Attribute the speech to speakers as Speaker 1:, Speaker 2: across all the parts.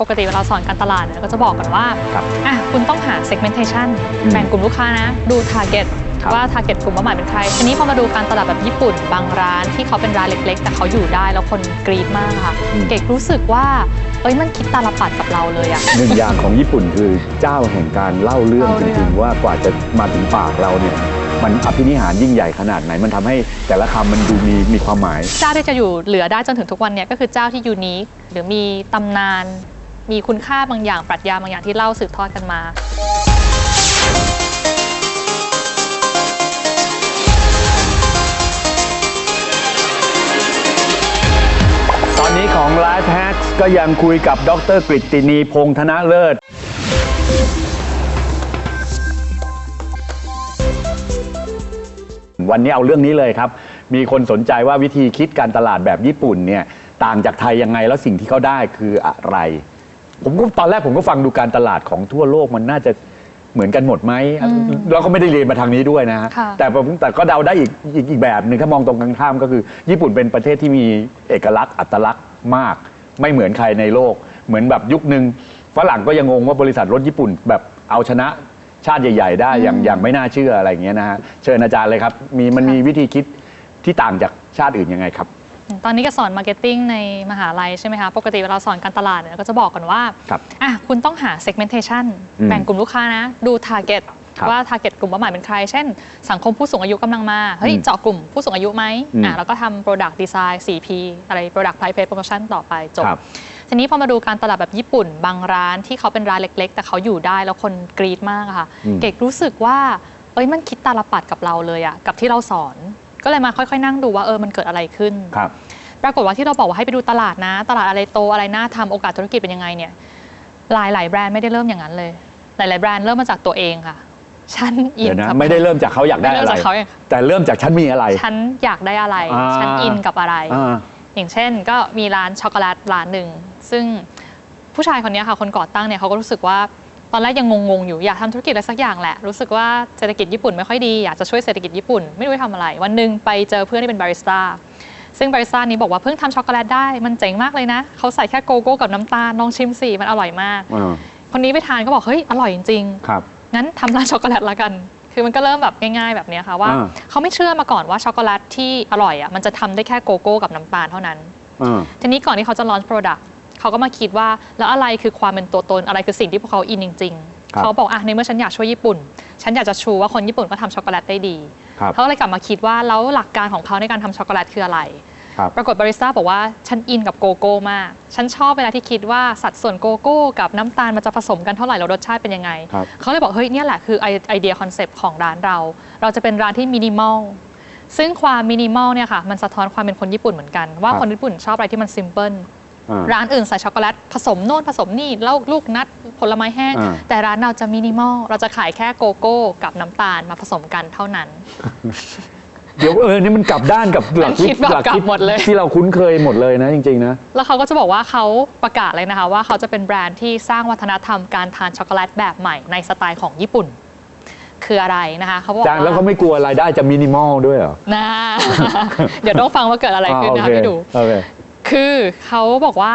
Speaker 1: ปกติเวลาสอนการตลาดเนี่ยก็จะบอกกันว่า
Speaker 2: ครับ
Speaker 1: อะคุณต้องหา segmentation
Speaker 2: อืม
Speaker 1: แบ่งกลุ่มลูกค้านะ ดู target
Speaker 2: ครับ
Speaker 1: ว่า target กลุ่มเป้าหมายเป็นใคร ทีนี้พอมาดูการตลาดแบบญี่ปุ่น บางร้านที่เขาเป็นร้านเล็กๆ แต่เขาอยู่ได้แล้วคนกรี๊ดมากค่ะ
Speaker 2: อืม
Speaker 1: เก๋รู้สึกว่า เอ้ยมันคิดตาลปัดกับเราเลยอะ
Speaker 2: หนึ่งอย่างของญี่ปุ่นคือเจ้าแห่งการเล่าเรื่อง
Speaker 1: เล่า
Speaker 2: จ
Speaker 1: เรื่อง
Speaker 2: ริงๆว่ากว่าจะมาถึงปากเราเนี่ยมันอภินิหารยิ่งใหญ่ขนาดไหน มันทำให้แต่ละคำมันดูมีมีความหมาย
Speaker 1: เจ้าที่จะอยู่เหลือได้จนถึงทุกวันเนี่ยก็คือเจ้าที่ยูนิคหรือมีตำนาน มีคุณค่าบางอย่างปรัชญาบางอย่างที่เล่าสืบทอดกันมา
Speaker 2: ตอนนี้ของ Life Hacks ก็ยังคุยกับดรกฤตินีพงษ์ธนเลิศ วันนี้เอาเรื่องนี้เลยครับ มีคนสนใจว่าวิธีคิดการตลาดแบบญี่ปุ่นเนี่ย ต่างจากไทยยังไงแล้วสิ่งที่เขาได้คืออะไร ผมก็ตอนแรกผมก็ฟังดูการตลาดของทั่วโลกมันน่าจะเหมือนกันหมดไหม
Speaker 1: อืม
Speaker 2: เราก็ไม่ได้เรียนมาทางนี้ด้วยนะฮะ
Speaker 1: ค่ะ
Speaker 2: แต่ผมแต่ก็เดาได้อีกอีกอีกแบบหนึ่งถ้ามองตรงกันข้ามก็คือ ญี่ปุ่นเป็นประเทศที่มีเอกลักษณ์อัตลักษณ์มาก ไม่เหมือนใครในโลก เหมือนแบบยุคนึงฝรั่งก็ยังงงว่าบริษัทรถญี่ปุ่นแบบเอาชนะชาติใหญ่ ๆ ได้อย่างอย่างไม่น่าเชื่ออะไรอย่างเงี้ยนะฮะเชิญอาจารย์เลยครับมีมันมีวิธีคิดที่ต่างจากชาติอื่นยังไงครับ
Speaker 1: ตอนนี้ก็สอนมาร์เก็ตติ้งในมหาลัยใช่ไหมคะ ปกติเวลาสอนการตลาดเนี่ยก็จะบอกกันว่า
Speaker 2: ครับ
Speaker 1: อะคุณต้องหา segmentation
Speaker 2: อืม
Speaker 1: แบ่งกลุ่มลูกค้านะ ดู target
Speaker 2: ครับ
Speaker 1: ว่า target กลุ่มเป้าหมายเป็นใคร เช่น สังคมผู้สูงอายุกำลังมา เฮ้ย
Speaker 2: อืม
Speaker 1: เจาะกลุ่มผู้สูงอายุไหม
Speaker 2: อืม
Speaker 1: อะแล้วก็ทำ product design 4P อะไร product price promotion ต่อไปจบ
Speaker 2: ครับ
Speaker 1: ทีนี้พอมาดูการตลาดแบบญี่ปุ่น บางร้านที่เขาเป็นร้านเล็ก ๆ แต่เขาอยู่ได้แล้วคนกรี๊ดมากอะค่ะ
Speaker 2: อืม
Speaker 1: เก๋รู้สึกว่า เอ้ยมันคิดตาลปัดกับเราเลยอะกับที่เราสอน ก็เลยมาค่อยๆ นั่งดูว่าเออมันเกิดอะไรขึ้น
Speaker 2: ครับ
Speaker 1: ปรากฏว่าที่เราบอกว่าให้ไปดูตลาดนะ ตลาดอะไรโตอะไรน่าทำโอกาสธุรกิจเป็นยังไงเนี่ยหลายหลายๆแบรนด์ไม่ได้เริ่มอย่างนั้นเลย หลาย ๆ แบรนด์เริ่มมาจากตัวเองค่ะ ฉันอิน
Speaker 2: เดี๋ยวนะ
Speaker 1: กับ
Speaker 2: ไม่ได้เริ่มจากเขาอยากได้
Speaker 1: ไม่
Speaker 2: อะ
Speaker 1: เริ่ม
Speaker 2: ไร
Speaker 1: จากเขาเอง
Speaker 2: แต่เริ่มจากฉันมีอะไร
Speaker 1: ฉันอยากได้อะไร
Speaker 2: อ่า
Speaker 1: ฉันอินกับอะไร
Speaker 2: อ่า
Speaker 1: อย่างเช่นก็มีร้านช็อกโกแลตร้านหนึ่ง ซึ่งผู้ชายคนนี้ค่ะคนก่อตั้งเนี่ยเขาก็รู้สึกว่า ตอนแรกยังงงๆอยู่อยากทำธุรกิจอะไรสักอย่างแหละ รู้สึกว่าเศรษฐกิจญี่ปุ่นไม่ค่อยดีอยากจะช่วยเศรษฐกิจญี่ปุ่นไม่รู้จะทำอะไร วันหนึ่งไปเจอเพื่อนที่เป็นบาริสต้าซึ่งบาริสต้านี้บอกว่าเพิ่งทำช็อกโกแลตได้มันเจ๋งมากเลยนะเขาใส่แค่โกโก้กับน้ำตาลลองชิมสิมันอร่อยมาก
Speaker 2: อ่า
Speaker 1: คนนี้ไปทานก็บอกเฮ้ยอร่อยจริงๆ
Speaker 2: ครับ
Speaker 1: งั้นทำร้านช็อกโกแลตละกัน คือมันก็เริ่มแบบง่ายๆแบบเนี้ยค่ะว่า
Speaker 2: อ่า
Speaker 1: เขาไม่เชื่อมาก่อนว่าช็อกโกแลตที่อร่อยอะมันจะทำได้แค่โกโก้กับน้ำตาลเท่านั้น
Speaker 2: อ่า
Speaker 1: ทีนี้ก่อนที่เขาจะ launch product เขาก็มาคิดว่าแล้วอะไรคือความเป็นตัวตนอะไรคือสิ่งที่พวกเขาอินจริง
Speaker 2: ครับ
Speaker 1: ๆเขาบอกอะในเมื่อฉันอยากช่วยญี่ปุ่น ฉันอยากจะชูว่าคนญี่ปุ่นก็ทำช็อกโกแลตได้ดี
Speaker 2: ครับ
Speaker 1: เขาก็เลยกลับมาคิดว่าแล้วหลักการของเขาในการทำช็อกโกแลตคืออะไร
Speaker 2: ครับ
Speaker 1: ปรากฏบาริสต้าบอกว่าฉันอินกับโกโก้มาก ฉันชอบเวลาที่คิดว่าสัดส่วนโกโก้กับน้ำตาลมันจะผสมกันเท่าไหร่แล้วรสชาติเป็นยังไง
Speaker 2: ครับ
Speaker 1: เขาเลยบอกเฮ้ยเนี่ยแหละคือไอไอเดียคอนเซปต์ของร้านเรา เราจะเป็นร้านที่มินิมอลซึ่งความมินิมอลเนี่ยค่ะมันสะท้อนความเป็นคนญี่ปุ่นเหมือนกัน ว่า
Speaker 2: ครับ
Speaker 1: คนญี่ปุ่นชอบอะไรที่มันซิมเพิล
Speaker 2: อ่า
Speaker 1: ร้านอื่นใส่ช็อกโกแลตผสมโน่นผสมนี่แล้วลูกนัดผลไม้แห้ง
Speaker 2: อ่า
Speaker 1: แต่ร้านเราจะมินิมอล เราจะขายแค่โกโก้กับน้ำตาลมาผสมกันเท่านั้น
Speaker 2: เดี๋ยวเออนี่มันกลับด้านกับหลัก
Speaker 1: มันคิดแบบ
Speaker 2: หลั
Speaker 1: กลับ
Speaker 2: คิด
Speaker 1: หมดเลย
Speaker 2: ที่เราคุ้นเคยหมดเลยนะจริงๆนะ
Speaker 1: แล้วเขาก็จะบอกว่าเขาประกาศเลยนะคะว่าเขาจะเป็นแบรนด์ที่สร้างวัฒนธรรมการทานช็อกโกแลตแบบใหม่ในสไตล์ของญี่ปุ่น คืออะไรนะคะเขาบอก
Speaker 2: จางแล้วเขา
Speaker 1: ว่า
Speaker 2: ไม่กลัวรายได้จะมินิมอลด้วยเหรอ
Speaker 1: นะ เดี๋ยวต้องฟังว่าเกิดอะไรขึ้น
Speaker 2: อ่า
Speaker 1: นะคะ
Speaker 2: โอเค
Speaker 1: พี่ดู
Speaker 2: โอเค
Speaker 1: คือเขาบอกว่า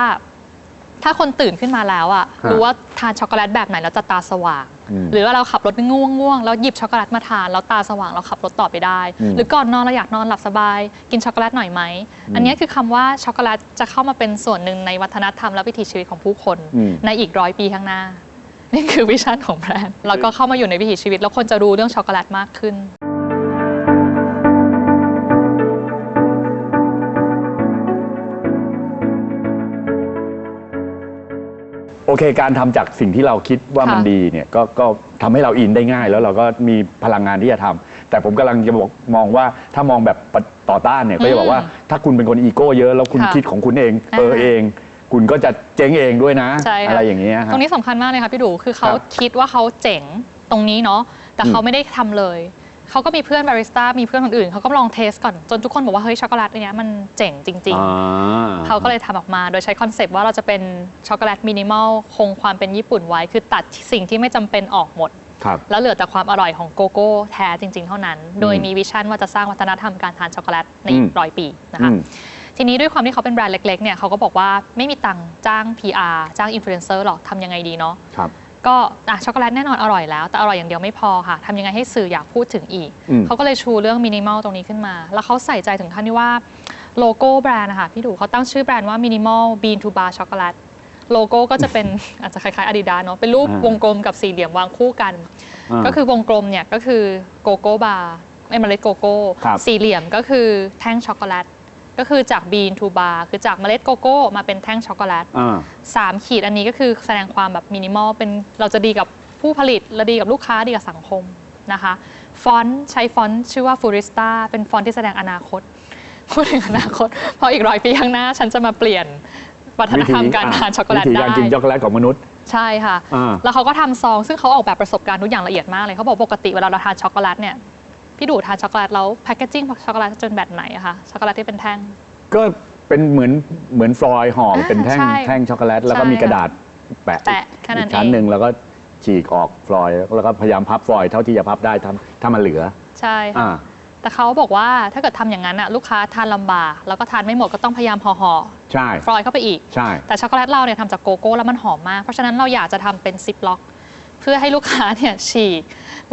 Speaker 1: ถ้าคนตื่นขึ้นมาแล้วอะ
Speaker 2: ฮะ
Speaker 1: รู้ว่าทานช็อกโกแลตแบบไหนแล้วจะตาสว่าง
Speaker 2: อืม
Speaker 1: หรือว่าเราขับรถง่วงง่วงๆแล้วหยิบช็อกโกแลตมาทานแล้วตาสว่างเราขับรถต่อไปได้
Speaker 2: อืม
Speaker 1: หรือก่อนนอนเราอยากนอนหลับสบาย กินช็อกโกแลตหน่อยไหม
Speaker 2: อืม
Speaker 1: อันนี้คือคำว่าช็อกโกแลตจะเข้ามาเป็นส่วนหนึ่งในวัฒนธรรมและวิถีชีวิตของผู้คน
Speaker 2: อืม
Speaker 1: ในอีกร้อยปีข้างหน้า นี่คือวิชั่นของแบรนด์แล้วก็เข้ามาอยู่ในวิถีชีวิต แล้วคนจะรู้เรื่องช็อกโกแลตมากขึ้น
Speaker 2: เคการทำจากสิ่งที่เราคิดว่ามัน
Speaker 1: ค่ะ
Speaker 2: ดีเนี่ยก็ก็ทำให้เราอินได้ง่าย แล้วเราก็มีพลังงานที่จะทำแต่ผมกำลังจะบอกมองว่าถ้ามองแบบต่อต้านเนี่ยก็จะบอกว่าถ้าคุณเป็นคนอีโก้เยอะแล้วคุณ
Speaker 1: ค่ะ
Speaker 2: คิดของคุณเอง
Speaker 1: อ่า
Speaker 2: เออเอง คุณก็จะเจ๊งเองด้วยนะ
Speaker 1: ใช่ค่ะ
Speaker 2: อะไรอย่างเงี้ยฮะ
Speaker 1: ตรงนี้สำคัญมากเลยค่ะพี่ดูคือเขา
Speaker 2: ครับ
Speaker 1: คิดว่าเขาเจ๋งตรงนี้เนาะแต่เขา
Speaker 2: อืม
Speaker 1: ไม่ได้ทำเลย เขาก็มีเพื่อนบาริสต้ามีเพื่อนคนอื่นเขาก็ลองเทสก่อนจนทุกคนบอกว่าเฮ้ยช็อกโกแลตอันเนี้ยมันเจ๋งจริง
Speaker 2: อ่า
Speaker 1: ๆเขาก็เลยทำออกมาโดยใช้คอนเซปต์ว่าเราจะเป็นช็อกโกแลตมินิมอลคงความเป็นญี่ปุ่นไว้ คือตัดสิ่งที่ไม่จำเป็นออกหมด
Speaker 2: ครับ
Speaker 1: แล้วเหลือแต่ความอร่อยของโกโก้แท้จริง ๆ เท่านั้น โดย
Speaker 2: อืม
Speaker 1: มีวิชั่นว่าจะสร้างวัฒนธรรมการทานช็อกโกแลตใน
Speaker 2: อืม
Speaker 1: ร้อยปีนะคะ
Speaker 2: อืม
Speaker 1: ทีนี้ด้วยความที่เขาเป็นแบรนด์เล็กๆ เนี่ยเขาก็บอกว่าไม่มีตังค์จ้าง PR จ้างอินฟลูเอนเซอร์หรอกทำยังไงดีเนาะ
Speaker 2: ครับ
Speaker 1: ก็อะช็อกโกแลตแน่นอนอร่อยแล้ว แต่อร่อยอย่างเดียวไม่พอค่ะทำยังไงให้สื่ออยากพูดถึงอีก
Speaker 2: อืม
Speaker 1: เขาก็เลยชูเรื่องมินิมอลตรงนี้ขึ้นมา แล้วเขาใส่ใจถึงขั้นที่ว่าโลโก้แบรนด์นะคะพี่ดูเขาตั้งชื่อแบรนด์ว่ามินิมอลบีนทูบาร์ช็อกโกแลตโลโก้ก็จะเป็น อาจจะคล้ายๆอาดิดาเนาะเป็นรูป
Speaker 2: อ่าว
Speaker 1: งกลมกับสี่เหลี่ยมวางคู่กันาก็คือวงกลมเนี่ยก็คือโกโก้บาร์เมล็ดโกโก้
Speaker 2: ครับ
Speaker 1: สี่เหลี่ยมก็คือแท่งช็อกโกแลต ก็คือจากบีนทูบาร์คือจากเมล็ดโกโก้มาเป็นแท่งช็อกโกแลต
Speaker 2: อ่า
Speaker 1: สามขีดอันนี้ก็คือแสดงความแบบมินิมอลเป็นเราจะดีกับผู้ผลิตและดีกับลูกค้าดีกับสังคมนะคะ ฟอนต์ใช้ฟอนต์ชื่อว่าฟูริสตาเป็นฟอนต์ที่แสดงอนาคต พูดถึงอนาคต เพราะอีกร้อยปีข้างหน้า ฉันจะมาเปลี่ยนวัฒนธรรมการทานช็อกโกแลต
Speaker 2: วิธี
Speaker 1: ได้
Speaker 2: การกินช็อกโกแลตของมนุษย์
Speaker 1: ใช่ค่ะ
Speaker 2: อ่า
Speaker 1: แล้วเขาก็ทำซองซึ่งเขาออกแบบประสบการณ์ทุกอย่างละเอียดมากเลย เขาบอกปกติเวลาเราทานช็อกโกแลตเนี่ย พี่ดูทานช็อกโกแลตแล้วแพคเกจิ้งช็อกโกแลตจะเป็นแบบไหนอะคะช็อกโกแลตที่เป็นแท่ง
Speaker 2: ก็เป็นเหมือนเหมือนฟลอยด์ห่อ
Speaker 1: อ่า
Speaker 2: เป็นแท่ง
Speaker 1: ใช่
Speaker 2: แท่งช็อกโกแลต แล้วก็
Speaker 1: ใช่
Speaker 2: มีกระดาษแปะ
Speaker 1: แปะแค่นั้น
Speaker 2: อีกชั้น
Speaker 1: เอง
Speaker 2: หนึ่งแล้วก็ฉีกออกฟลอยด์แล้วก็พยายามพับฟลอยด์เท่าที่จะพับได้ถ้าถ้ามันเหลือ
Speaker 1: ใช่ค่ะ
Speaker 2: อ่า
Speaker 1: แต่เขาบอกว่าถ้าเกิดทำอย่างนั้นอะลูกค้าทานลำบากแล้วก็ทานไม่หมดก็ต้องพยายามห่อห่อ
Speaker 2: ใช่
Speaker 1: ฟลอยเข้าไปอีก
Speaker 2: ใช่
Speaker 1: แต่ช็อกโกแลตเราเนี่ยทำจากโกโก้แล้วมันหอมมาก เพราะฉะนั้นเราอยากจะทำเป็นซิปล็อก เพื่อให้ลูกค้าเนี่ยฉีก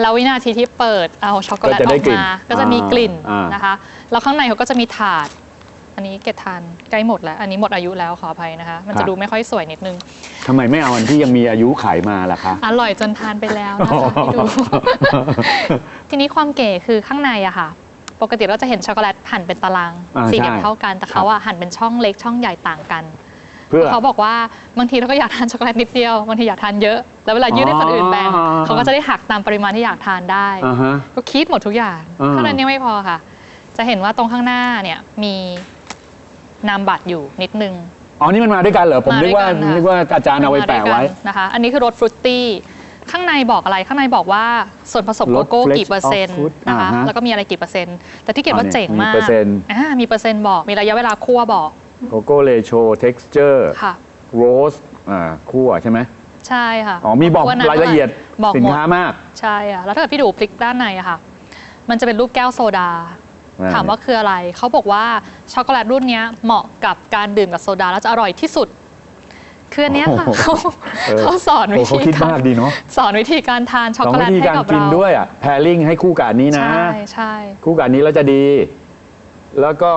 Speaker 1: แล้ววินาทีที่เปิดเอาช็อกโกแลต
Speaker 2: ก็จะ
Speaker 1: อ
Speaker 2: ได้
Speaker 1: อก
Speaker 2: กลิ่น
Speaker 1: มา ก็จะมีกลิ่น
Speaker 2: อ่าน
Speaker 1: นะคะ แล้วข้างในเขาก็จะมีถาด อันนี้เกดทานใกล้หมดแล้ว อันนี้หมดอายุแล้วขออภัยนะคะ มันจะดูไม่ค่อยสวยนิดนึง
Speaker 2: ทำไมไม่เอาอันที่ยังมีอายุขายมาล่ะคะ
Speaker 1: อร่อยจนทานไปแล้วนะคะพี่ดู ทีนี้ความเก๋คือข้างในอะค่ะ ปกติเราจะเห็นช็อกโกแลตหั่นเป็นตาราง
Speaker 2: อ่า
Speaker 1: สี่เหลี่ยม
Speaker 2: ใช่
Speaker 1: เท่ากัน แต่เขาอะหั่นเป็นช่องเล็กช่องใหญ่ต่างกัน
Speaker 2: เพื่อ
Speaker 1: เขาบอกว่าบางทีเราก็อยากทานช็อกโกแลตนิดเดียวบางทีอยากทานเยอะ แล้วเวลายื่นให้คนอื่นแบ่ง
Speaker 2: อ๋อ
Speaker 1: เขาก็จะได้หักตามปริมาณที่อยากทานได้
Speaker 2: อ่าฮะ
Speaker 1: ก็คิดหมดทุกอย่าง
Speaker 2: อ่า
Speaker 1: เท่านั้นยังไม่พอค่ะ จะเห็นว่าตรงข้างหน้าเนี่ยมีนามบัตรอยู่นิดนึง
Speaker 2: อ๋อนี่มันมาด้วยกันเหรอ ผม
Speaker 1: มา
Speaker 2: นึ
Speaker 1: ด้
Speaker 2: ก
Speaker 1: วย
Speaker 2: ว่า
Speaker 1: กันค่ะ
Speaker 2: นึกว่าอาจารย์เอาไว้แปะไว้
Speaker 1: มาด้วยกันนะคะ อันนี้คือรสฟรุตตี้ข้างในบอกอะไรข้างในบอกว่าส่วนผสม
Speaker 2: ร
Speaker 1: โก
Speaker 2: ส
Speaker 1: โก้
Speaker 2: Flex
Speaker 1: กี่เปอร์เซ็นต์
Speaker 2: of Fruit
Speaker 1: นะคะ
Speaker 2: อ่าฮะ
Speaker 1: แล้วก็มีอะไรกี่เปอร์เซ็นต์แต่ที่เขียนว่า
Speaker 2: อ๋อเนี่ย
Speaker 1: เจ๋ง
Speaker 2: มี
Speaker 1: มาก
Speaker 2: เปอร์เซ็นต์
Speaker 1: อ่ามีเปอร์เซ็นต์บอกมีระยะเวลาคั่วบอก
Speaker 2: โกโก้เลโชเท็กซ์เจอร์
Speaker 1: ค่ะ
Speaker 2: โรสอ่าคั่วใช่ไหม
Speaker 1: ใช่ค่ะ
Speaker 2: อ๋อมีบอก
Speaker 1: คั่วน้ำ
Speaker 2: รายละเอียด
Speaker 1: บอก
Speaker 2: สิน
Speaker 1: หมด
Speaker 2: ค้ามาก
Speaker 1: ใช่อะแล้วถ้าเกิดพี่ดูพลิกด้านในอะค่ะ มันจะเป็นรูปแก้วโซดา
Speaker 2: อ่า
Speaker 1: ถามว่าคืออะไรเขาบอกว่าช็อกโกแลตรุ่นเนี้ยเหมาะกับการดื่มกับโซดาแล้วจะอร่อยที่สุด คืออันเนี้ยค่ะ
Speaker 2: โอ้โห
Speaker 1: เขา
Speaker 2: เออ
Speaker 1: เขาสอนวิ
Speaker 2: โอ้เขา
Speaker 1: ธี
Speaker 2: คิด
Speaker 1: กามา
Speaker 2: รกดีเนาะ
Speaker 1: สอนวิธีการทานช็อก
Speaker 2: สอง
Speaker 1: โกแล
Speaker 2: วิ
Speaker 1: ต
Speaker 2: ธี
Speaker 1: ให้
Speaker 2: การ
Speaker 1: กับ
Speaker 2: กิน
Speaker 1: เรา
Speaker 2: ด้วยอะแพริงให้คู่กับอันนี้นะ
Speaker 1: ใช่ใช่
Speaker 2: คู่กับอันนี้แล้วจะดี แล้วก็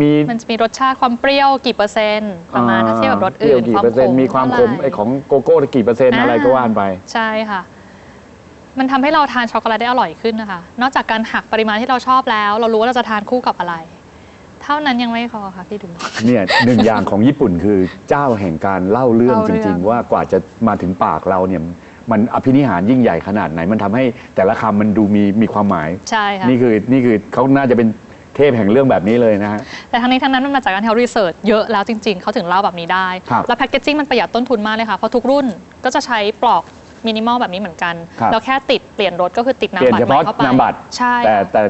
Speaker 2: มี
Speaker 1: มันจะมีรสชาติความเปรี้ยวกี่เปอร์เซ็นต์ประมาณถ้าเทียบกับรสอื่น
Speaker 2: เปรี้ยวกี่เปอร์เซ็นต์มีความขม
Speaker 1: เท่ไหร่
Speaker 2: ไอของโกโก้กี่เปอร์เซ็นต์อะไรก็ว่านไป
Speaker 1: ใช่ค่ะ มันทำให้เราทานช็อกโกแลตได้อร่อยขึ้นนะคะ นอกจากการหักปริมาณที่เราชอบแล้ว เรารู้ว่าเราจะทานคู่กับอะไร เท่านั้นยังไม่พอค่ะพี่ดู
Speaker 2: เนี่ยหนึ่งอย่างของญี่ปุ่นคือเจ้าแห่งการเล่าเรื่อง
Speaker 1: เล่า
Speaker 2: จ
Speaker 1: เรื่อง
Speaker 2: ริง ๆ ว่ากว่าจะมาถึงปากเราเนี่ยมันอภินิหารยิ่งใหญ่ขนาดไหน มันทำให้แต่ละคำมันดูมีมีความหมาย
Speaker 1: ใช่ค่ะ
Speaker 2: นี่คือนี่คือเขาน่าจะเป็น เทพแห่งเรื่องแบบนี้เลยนะฮะ
Speaker 1: แต่ทั้งนี้ทั้งนั้นมันมาจากการที่เขารีเสิร์ชเยอะแล้วจริง ๆ เขาถึงเล่าแบบนี้ได้
Speaker 2: ครับ
Speaker 1: แล้วแพคเกจิ้งมันประหยัดต้นทุนมากเลยค่ะ เพราะทุกรุ่นก็จะใช้ปลอกมินิมอลแบบนี้เหมือนกัน
Speaker 2: ครับ
Speaker 1: แล้วแค่ติดเปลี่ยนรถก็คือติด
Speaker 2: เปลี่ยน
Speaker 1: น้ำบัต
Speaker 2: เฉ
Speaker 1: รใหม่
Speaker 2: พาะ
Speaker 1: เข้าไป
Speaker 2: นามบัตร
Speaker 1: ใช่
Speaker 2: แต่แต่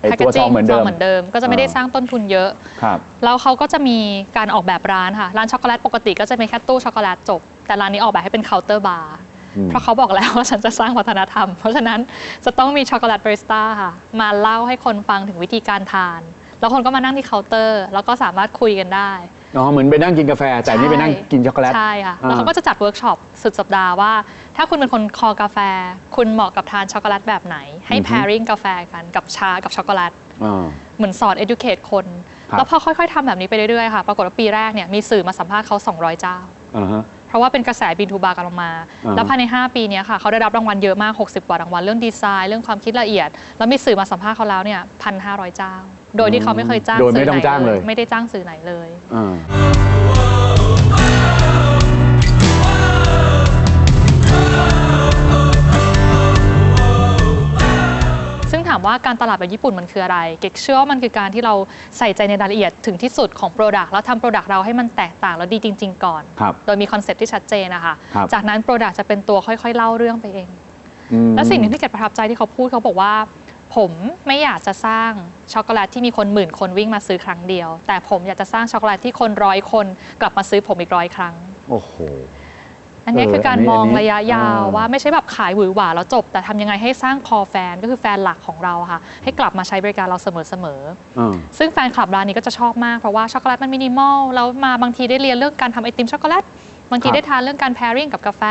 Speaker 2: ไอ
Speaker 1: แพคเก
Speaker 2: ตัวซ
Speaker 1: จิ้
Speaker 2: องงเหมือนเดิม
Speaker 1: เหมือนเดิม ก็จะไม่ได้
Speaker 2: อ่า
Speaker 1: สร้างต้นทุนเยอะ
Speaker 2: ครับ
Speaker 1: แล้วเขาก็จะมีการออกแบบร้านค่ะ ร้านช็อกโกแลตปกติก็จะมีแค่ตู้ช็อกโกแลตจบ แต่ร้านนี้ออกแบบให้เป็นเคาน์เตอร์บาร์
Speaker 2: อืม
Speaker 1: เพราะเขาบอกแล้วว่าฉันจะสร้างวัฒนธรรม เพราะฉะนั้นจะต้องมีช็อกโกแลตบาริสต้าค่ะ มาเล่าให้คนฟังถึงวิธีการทาน แล้วคนก็มานั่งที่เคาน์เตอร์ แล้วก็สามารถคุยกันได้
Speaker 2: อ๋อเหมือนไปนั่งกินกาแฟ แต่นี่ไปนั่งกินช็อกโกแลต
Speaker 1: ใช่ค่ะ
Speaker 2: อ่า
Speaker 1: แล้วเขาก็จะจัดเวิร์กช็อปสุดสัปดาห์ว่า ถ้าคุณเป็นคนคอกาแฟ คุณเหมาะกับทานช็อกโกแลตแบบไหน ให้ pairing กาแฟกันกับชากับช็อกโกแลต
Speaker 2: อ่า
Speaker 1: เหมือนสอน educate คน
Speaker 2: ครับ
Speaker 1: แล้วพอค่อยๆทำแบบนี้ไปเรื่อยๆค่ะ ปรากฏว่าปีแรกเนี่ยมีสื่อมาสัมภาษณ์เขา 200 เจ้า
Speaker 2: อ่าฮะ
Speaker 1: เพราะว่าเป็นกระแสบินทูบากันลงมา
Speaker 2: อ่า
Speaker 1: แล้วภายใน 5 ปีเนี้ยค่ะเขาได้รับรางวัลเยอะมาก 60 กว่ารางวัลเรื่องดีไซน์เรื่องความคิดละเอียด แล้วมีสื่อมาสัมภาษณ์เขาแล้วเนี่ยพันห้าร้อยเจ้า โดยที่เขาไม่เคยจ้าง
Speaker 2: โดยไม่
Speaker 1: สื่อ
Speaker 2: ต้อง
Speaker 1: ไหน
Speaker 2: จ้างเลย
Speaker 1: ไม่ได้จ้างสื่อไหนเลยาซึ่งถามว่าการตลาดแบบญี่ปุ่นมันคืออะไร เก๊กเชื่อว่ามันคือการที่เราใส่ใจในรายละเอียดถึงที่สุดของ Product แล้วทำ Product เราให้มันแตกต่างแล้วดีจริง ๆ ก่อน
Speaker 2: ครับ
Speaker 1: โดยมีคอนเซ็ปต์ที่ชัดเจนนะคะ
Speaker 2: ครับ
Speaker 1: จากนั้น Product จะเป็นตัวค่อยๆ เล่าเรื่องไปเอง
Speaker 2: อืม
Speaker 1: และสิ่งหนึ่งที่เกดประทับใจที่เขาพูดเขาบอกว่า ผมไม่อยากจะสร้างช็อกโกแลตที่มีคนหมื่นคนวิ่งมาซื้อครั้งเดียว แต่ผมอยากจะสร้างช็อกโกแลตที่คนร้อยคนกลับมาซื้อผมอีกร้อยครั้ง
Speaker 2: โอ้โห
Speaker 1: อัอันนี้
Speaker 2: เออ
Speaker 1: คือการ
Speaker 2: อันนี้
Speaker 1: มอง
Speaker 2: อันนี้
Speaker 1: ระยะยาว
Speaker 2: อ่า
Speaker 1: ว่าไม่ใช่แบบขายหวือหวาแล้วจบ แต่ทำยังไงให้สร้างคอแฟนก็คือแฟนหลักของเราค่ะ ให้กลับมาใช้บริการเราเสมอๆ
Speaker 2: อ่า
Speaker 1: ซึ่งแฟนคลับร้านนี้ก็จะชอบมากเพราะว่าช็อกโกแลตมันมินิมอลแล้วมาบางทีได้เรียนเรื่องการทำไอติมช็อกโกแลตบางที
Speaker 2: ครับ
Speaker 1: ได้ทานเรื่องการ pairing กับกาแฟ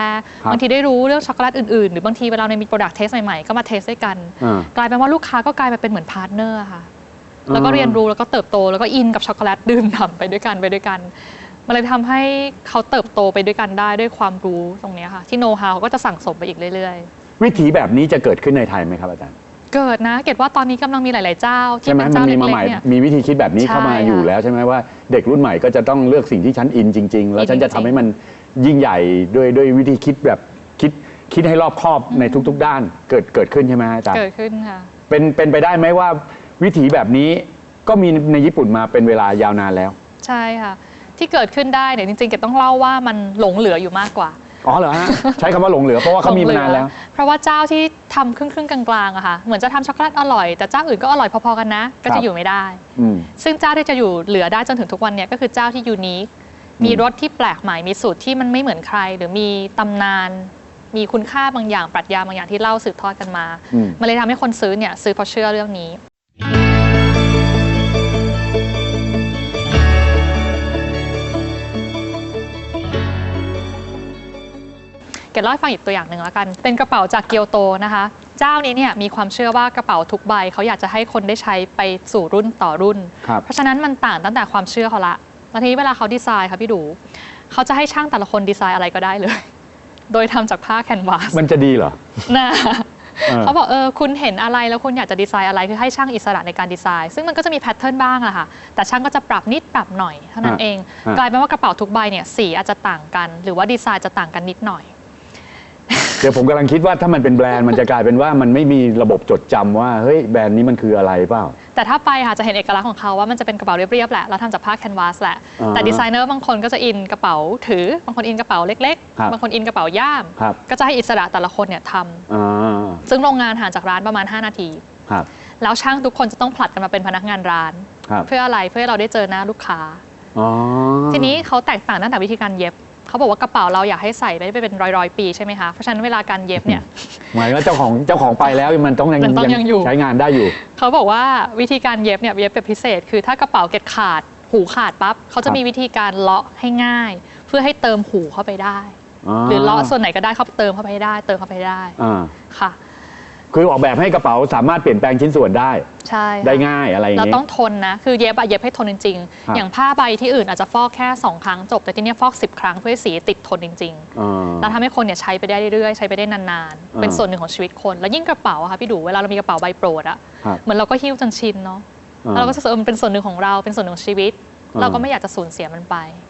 Speaker 2: ครับ
Speaker 1: บางทีได้รู้เรื่องช็อกโกแลตอื่นๆ หรือบางทีเวลาในมีโปรดักต์เทสใหม่ๆ ก็มาเทสด้วยกัน
Speaker 2: อ่า
Speaker 1: กลายเป็นว่าลูกค้าก็กลายมาเป็นเหมือนพาร์ทเนอร์ค่ะ แล้วก็เรียนรู้แล้วก็เติบโตแล้วก็อินกับช็อกโกแลตดื่มด่ำไปด้วยกันไปด้วยกัน มันเลยทำให้เขาเติบโตไปด้วยกันได้ด้วยความรู้ตรงเนี้ยค่ะ ที่โน้ตฮาวก็จะสั่งสมไปอีกเรื่อย
Speaker 2: วิถีแบบนี้จะเกิดขึ้นในไทยไหมครับอาจารย์
Speaker 1: ๆ เกิดนะ เกดว่าตอนนี้กำลังมีหลาย ๆ เจ้าที่
Speaker 2: ใช่ไหม
Speaker 1: เป็น
Speaker 2: มัน
Speaker 1: เจ้า
Speaker 2: มี
Speaker 1: เล็
Speaker 2: มาใหม่
Speaker 1: กๆเนี่ย
Speaker 2: มีวิธีคิดแบบนี้เข้ามา
Speaker 1: ใช่
Speaker 2: อยู่
Speaker 1: ค่ะ
Speaker 2: แล้วใช่ไหมว่าเด็กรุ่นใหม่ก็จะต้องเลือกสิ่งที่ฉันอินจริง ๆ แล้วฉันจะทำให้มันยิ่งใหญ่ด้วยด้วยวิธีคิดแบบคิดคิดให้รอบคอบในทุก ๆ ด้านเกิดเกิดขึ้นใช่ไหมอาจารย์
Speaker 1: เกิดขึ้นค่ะ
Speaker 2: เป็นเป็นไปได้ไหมว่าวิถีแบบนี้ก็มีในญี่ปุ่นมาเป็นเวลายาวนานแล้ว
Speaker 1: ใช่ค่ะ ที่เกิดขึ้นได้เนี่ยจริงๆเกดต้องเล่าว่ามันหลงเหลืออยู่มากกว่า
Speaker 2: อ๋อเหรอฮะ ใช้คำว่าหลงเหลือเพราะว่าเขามีมานานแล้ว
Speaker 1: เพราะว่าเจ้าที่ทำครึ่งครึ่งๆกลางๆอะค่ะเหมือนจะทำช็อกโกแลตอร่อยแต่เจ้าอื่นก็อร่อยพอๆกันนะก็
Speaker 2: ครั
Speaker 1: จะ
Speaker 2: บ
Speaker 1: อยู่ไม่ได้
Speaker 2: อืม
Speaker 1: ซึ่งเจ้าที่จะอยู่เหลือได้จนถึงทุกวันเนี่ยก็คือเจ้าที่ยูนิค มีรสที่แปลกใหม่ มีสูตรที่มันไม่เหมือนใคร หรือมีตำนาน มีคุณค่าบางอย่างปรัชญาบางอย่างที่เล่าสืบทอดกันมา
Speaker 2: อืม
Speaker 1: มันเลยทำให้คนซื้อเนี่ยซื้อเพราะเชื่อเรื่องนี้ เกดเล่าให้ฟังอีกตัวอย่างหนึ่งแล้วกัน เป็นกระเป๋าจากเกียวโตนะคะ เจ้านี้เนี่ยมีความเชื่อว่ากระเป๋าทุกใบเขาอยากจะให้คนได้ใช้ไปสู่รุ่นต่อรุ่น
Speaker 2: ครับ
Speaker 1: เพราะฉะนั้นมันต่างตั้งแต่ความเชื่อเขาละแล้วทีนี้เวลาเขาดีไซน์ค่ะพี่ดู เขาจะให้ช่างแต่ละคนดีไซน์อะไรก็ได้เลย โดยทำจากผ้าแคนวาส
Speaker 2: มันจะดีเหรอ
Speaker 1: นะ
Speaker 2: เออ
Speaker 1: เขาบอกเออคุณเห็นอะไรแล้วคุณอยากจะดีไซน์อะไรคือให้ช่างอิสระในการดีไซน์ ซึ่งมันก็จะมีแพทเทิร์นบ้างอะค่ะ แต่ช่างก็จะปรับนิดปรับหน่อยเท่านั้น
Speaker 2: อะ
Speaker 1: เอง
Speaker 2: อะ
Speaker 1: กลายเป็นว่ากระเป๋าทุกใบเนี่ยสีอาจจะต่างกัน หรือว่าดีไซน์จะต่างกันนิดหน่อย
Speaker 2: เดี๋ยวผมกำลังคิดว่าถ้ามันเป็นแบรนด์มันจะกลายเป็นว่ามันไม่มีระบบจดจำว่าเฮ้ยแบรนด์นี้มันคืออะไรเปล่า
Speaker 1: แต่ถ้าไปค่ะจะเห็นเอกลักษณ์ของเขาว่ามันจะเป็นกระเป๋าเรียบๆแหละแล้วทำจากผ้าแคนวาสแหละ
Speaker 2: อ่า
Speaker 1: แต่ดีไซเนอร์บางคนก็จะอินกระเป๋าถือบางคนอินกระเป๋าเล็ก
Speaker 2: ครับ
Speaker 1: ๆ บางคนอินกระเป๋าย่าม
Speaker 2: ครับ
Speaker 1: ก็จะให้อิสระแต่ละคนเนี่ยท
Speaker 2: อ่าำ
Speaker 1: ซึ่งโรงงานห่างจากร้านประมาณ 5 นาที
Speaker 2: ครับ
Speaker 1: แล้วช่างทุกคนจะต้องผลัดกันมาเป็นพนักงานร้าน
Speaker 2: ครับ
Speaker 1: เพื่ออะไรเพื่อให้เราได้เจอหน้าลูกค้า
Speaker 2: อ๋อ
Speaker 1: ทีนี้เขาแตกต่างตั้งแต่วิธีการเย็บ เขาบอกว่ากระเป๋าเราอยากให้ใส่ไปเป็นร้อยร้อยๆปีใช่ไหมคะ เพราะฉะนั้นเวลาการเย็บเนี่ย
Speaker 2: หมายว่าเจ้าของเจ้าของไปแล้วมันต้องยัง
Speaker 1: มันต้องยังอยู่
Speaker 2: ใช้งานได้อยู่
Speaker 1: เขาบอกว่าวิธีการเย็บเนี่ยเย็บแบบพิเศษ คือถ้ากระเป๋าเก็ดขาดหูขาดปั๊บเขาจะมีวิธีการเลาะให้ง่าย เพื่อให้เติมหูเข้าไปได้ หรือเลาะส่วนไหนก็ได้เข้าเติมเข้าไปให้ได้ เติมเข้าไปให้ได้
Speaker 2: อ่า
Speaker 1: ค่ะ
Speaker 2: คือออกแบบให้กระเป๋าสามารถเปลี่ยนแปลงชิ้นส่วนได้
Speaker 1: ใช่ค่ะ
Speaker 2: ได้ง่ายอะไรอย่าง
Speaker 1: เรา
Speaker 2: เงี้ย
Speaker 1: ต้องทนนะ คือเย็บอะเย็บให้ทนจริง
Speaker 2: ครับ
Speaker 1: ๆอย่างผ้าใบที่อื่นอาจจะฟอกแค่ 2 ครั้งจบ แต่ที่เนี่ยฟอก 10 ครั้งเพื่อให้สีติดทนจริง ๆ
Speaker 2: อ่า
Speaker 1: แล้วทำให้คนเนี่ยใช้ไปได้เรื่อยๆ ใช้ไปได้นานๆ
Speaker 2: อ่า
Speaker 1: เป็นส่วนหนึ่งของชีวิตคน แล้วยิ่งกระเป๋าอะค่ะพี่ดูเวลาเรามีกระเป๋าใบโปรดอะ
Speaker 2: ครับ
Speaker 1: เหมือนเราก็หิ้วจนชินเนาะ
Speaker 2: อ่า
Speaker 1: แล้วเราก็รู้สึกว่ามันเป็นส่วนหนึ่งของเราเป็นส่วนหนึ่งของชีวิต
Speaker 2: อ่า
Speaker 1: เราก็ไม่อยากจะสูญเสียมันไป
Speaker 2: อ่า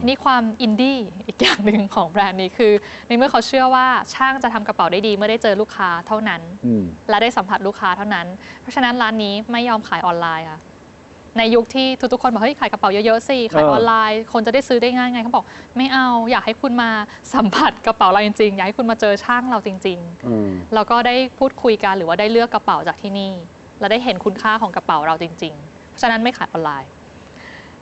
Speaker 1: ทีนี้ความอินดี้อีกอย่างหนึ่งของแบรนด์นี้คือ ในเมื่อเขาเชื่อว่าช่างจะทำกระเป๋าได้ดีเมื่อได้เจอลูกค้าเท่านั้น
Speaker 2: อืม
Speaker 1: และได้สัมผัสลูกค้าเท่านั้น เพราะฉะนั้นร้านนี้ไม่ยอมขายออนไลน์ค่ะในยุคที่ทุกๆคนบอกเฮ้ยขายกระเป๋าเยอะๆสิขาย
Speaker 2: เออ
Speaker 1: ออนไลน์ คนจะได้ซื้อได้ง่ายไงเขาบอกไม่เอาอยากให้คุณมาสัมผัสกระเป๋าเราจริงๆอยากให้คุณมาเจอช่างเราจริง
Speaker 2: อืม
Speaker 1: ๆแล้วก็ได้พูดคุยกันหรือว่าได้เลือกกระเป๋าจากที่นี่ และได้เห็นคุณค่าของกระเป๋าเราจริง ๆ เพราะฉะนั้นไม่ขายออนไลน์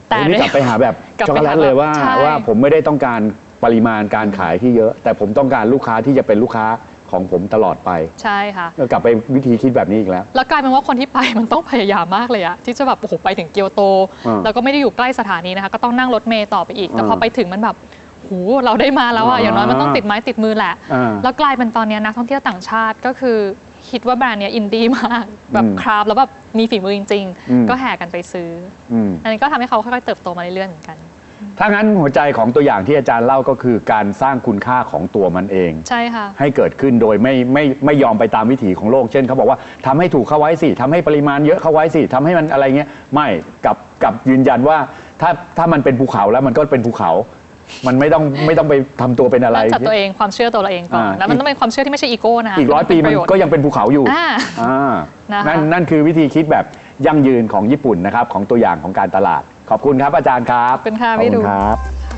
Speaker 1: แต่
Speaker 2: อันนี้กลับไปหาแบบ
Speaker 1: กลับ
Speaker 2: ช็อก
Speaker 1: ไป
Speaker 2: โกแล
Speaker 1: หา
Speaker 2: ตเลยว่า
Speaker 1: ใช่
Speaker 2: ว่าผมไม่ได้ต้องการปริมาณการขายที่เยอะ แต่ผมต้องการลูกค้าที่จะเป็นลูกค้าของผมตลอดไป
Speaker 1: ใช่ค่ะ
Speaker 2: ก็กลับไปวิธีคิดแบบนี้อีกแล้ว
Speaker 1: แล้วกลายเป็นว่าคนที่ไปมันต้องพยายามมากเลยอะที่จะแบบโอ้โหไปถึงเกียวโต
Speaker 2: อ่า
Speaker 1: แล้วก็ไม่ได้อยู่ใกล้สถานีนะคะ ก็ต้องนั่งรถเมล์ต่อไปอีก แต่
Speaker 2: อ่า
Speaker 1: พอไปถึงมันแบบโหเราได้มาแล้วอะ
Speaker 2: อ่า
Speaker 1: อย่างน้อยมันต้องติดไม้ติดมือแหละ
Speaker 2: อ่า
Speaker 1: แล้วกลายเป็นตอนเนี้ยนักท่องเที่ยวต่างชาติก็คือ คิดว่าแบรนด์เนี้ยอินดี้มาก แบบ
Speaker 2: อืม
Speaker 1: คราฟต์แล้วแบบมีฝีมือจริง
Speaker 2: อืม
Speaker 1: ๆก็แห่กันไปซื้อ
Speaker 2: อืม
Speaker 1: อันนี้ก็ทำให้เขาค่อยๆเติบโตมาเรื่อยๆเหมือนกัน
Speaker 2: ถ้างั้นหัวใจของตัวอย่างที่อาจารย์เล่าก็คือการสร้างคุณค่าของตัวมันเอง
Speaker 1: ใช่ค่ะ
Speaker 2: ให้เกิดขึ้นโดยไม่ไม่ไม่ยอมไปตามวิถีของโลก เช่นเขาบอกว่าทำให้ถูกเข้าไว้สิทำให้ปริมาณเยอะเข้าไว้สิทำให้มันอะไรเงี้ยไม่กับกับยืนยันว่าถ้าถ้ามันเป็นภูเขาแล้วมันก็เป็นภูเขา มันไม่ต้องไม่ต้องไปทำตัวเป็นอะไร
Speaker 1: เริ่มจากตัวเองความเชื่อตัวเราเองก่อน
Speaker 2: อ่า
Speaker 1: แล้วมันต้องเป็นความเชื่อที่ไม่ใช่อีโก้นะคะ
Speaker 2: อีกร้อยปีมัน
Speaker 1: เประโช
Speaker 2: ก็ยังเป็นภูเขาอยู่
Speaker 1: อ่า
Speaker 2: อ่า
Speaker 1: นะคะ
Speaker 2: นั่นนั่นคือวิธีคิดแบบยั่งยืนของญี่ปุ่นนะครับ ของตัวอย่างของการตลาด ขอบคุณครับอาจารย์ครับ
Speaker 1: ขอบคุณค่ะ
Speaker 2: ขอบ
Speaker 1: พี่
Speaker 2: คุ
Speaker 1: ดู
Speaker 2: ณครับ
Speaker 3: Thank you.